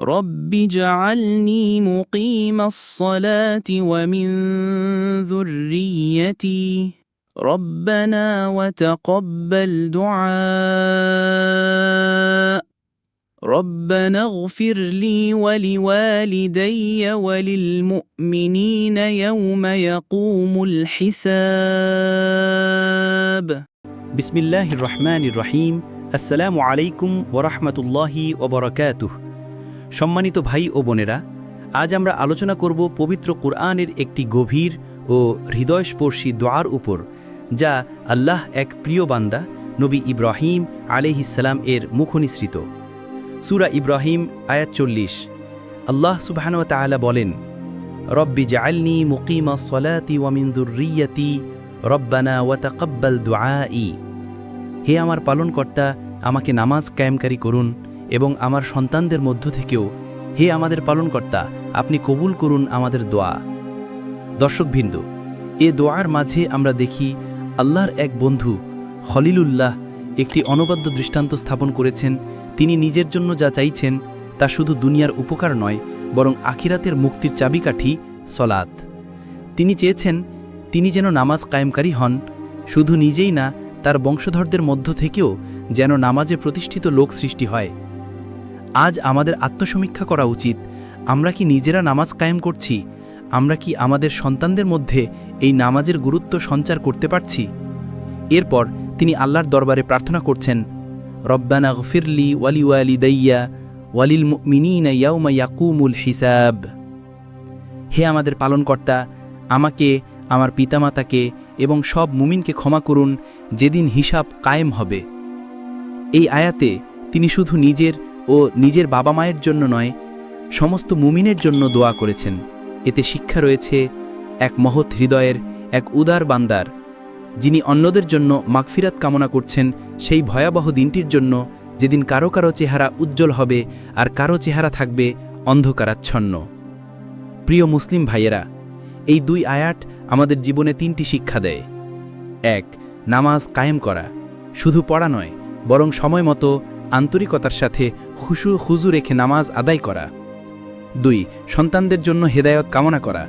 رب اجعلني مقيم الصلاة ومن ذريتي ربنا وتقبل دعاء ربنا اغفر لي ولوالدي وللمؤمنين يوم يقوم الحساب. بسم الله الرحمن الرحيم. السلام عليكم ورحمة الله وبركاته. সম্মানিত ভাই ও বোনেরা, আজ আমরা আলোচনা করব পবিত্র কোরআনের একটি গভীর ও হৃদয়স্পর্শী দোয়ার উপর, যা আল্লাহ এক প্রিয় বান্দা, নবী ইব্রাহিম আলিহিসাল্লাম এর মুখনিসৃত। সুরা ইব্রাহিম, আয়াত চল্লিশ। আল্লাহ সুবাহানুয়া তাআলা বলেন, রব্বি জাআলনি মুকিমা সলাতি ওয়ামিন দুর্রিয়াতি রব্বানা ওয়াতাকাব্বাল দুআই। হে আমার পালনকর্তা, আমাকে নামাজ কায়েমকারী করুন এবং আমার সন্তানদের মধ্য থেকেও, হে আমাদের পালনকর্তা, আপনি কবুল করুন আমাদের দোয়া। দর্শকবৃন্দ এ দোয়ার মাঝে আমরা দেখি, আল্লাহর এক বন্ধু, খলিলুল্লাহ, একটি অনবদ্য দৃষ্টান্ত স্থাপন করেছেন। তিনি নিজের জন্য যা চাইছেন, তা শুধু দুনিয়ার উপকার নয়, বরং আখিরাতের মুক্তির চাবিকাঠি সলাত তিনি চেয়েছেন, তিনি যেন নামাজ কায়েমকারী হন, শুধু নিজেই না, তার বংশধরদের মধ্য থেকেও যেন নামাজে প্রতিষ্ঠিত লোক সৃষ্টি হয়। আজ আমাদের আত্মসমীক্ষা করা উচিত। আমরা কি নিজেরা নামাজ কায়েম করছি? আমরা কি আমাদের সন্তানদের মধ্যে এই নামাজের গুরুত্ব সঞ্চার করতে পারছি? এরপর তিনি আল্লাহর দরবারে প্রার্থনা করছেন, রব্বানা গফিরলি ওয়ালি ওয়ালি দাইয়া ওয়ালিল মিনিনা ইয়াউমা ইয়াকুমুল হিসাব। হে আমাদের পালনকর্তা, আমাকে, আমার পিতামাতাকে এবং সব মুমিনকে ক্ষমা করুন, যেদিন হিসাব কায়েম হবে। এই আয়াতে তিনি শুধু নিজের ও নিজের বাবা মায়ের জন্য নয়, সমস্ত মুমিনের জন্য দোয়া করেছেন। এতে শিক্ষা রয়েছে এক মহৎ হৃদয়ের এক উদার বান্দার, যিনি অন্যদের জন্য মাগফিরাত কামনা করছেন সেই ভয়াবহ দিনটির জন্য যেদিন কারও কারও চেহারা উজ্জ্বল হবে আর কারও চেহারা থাকবে অন্ধকারাচ্ছন্ন। প্রিয় মুসলিম ভাইয়েরা, এই দুই আয়াট আমাদের জীবনে তিনটি শিক্ষা দেয়। এক, নামাজ কায়েম করা। শুধু পড়া নয়, বরং সময় মতো আন্তরিকতার সাথে খুশু খুজু রেখে নামাজ আদায় করা। দুই, সন্তানদের জন্য হেদায়ত কামনা করা।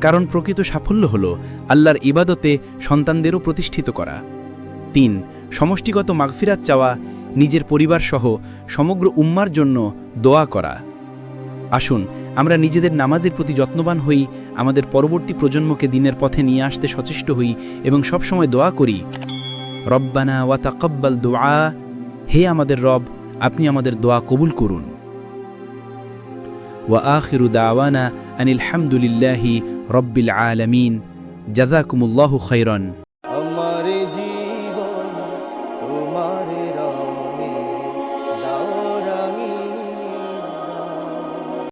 কারণ প্রকৃত সাফল্য হল আল্লাহর ইবাদতে সন্তানদেরও প্রতিষ্ঠিত করা। তিন, সমষ্টিগত মাগফিরাত চাওয়া, নিজের পরিবারসহ সমগ্র উম্মার জন্য দোয়া করা। আসুন, আমরা নিজেদের নামাজের প্রতি যত্নবান হই, আমাদের পরবর্তী প্রজন্মকে দিনের পথে নিয়ে আসতে সচেষ্ট হই এবং সবসময় দোয়া করি, রব্বানা ওয়া তাকাব্বাল দোয়া হে আমাদের রব আপনি আমাদের দোয়া কবুল করুন ওয়া আখিরু দাওয়ানা আনিল হামদুলিল্লাহি রব্বিল আলামিন জাজাকুমুল্লাহু খৈরন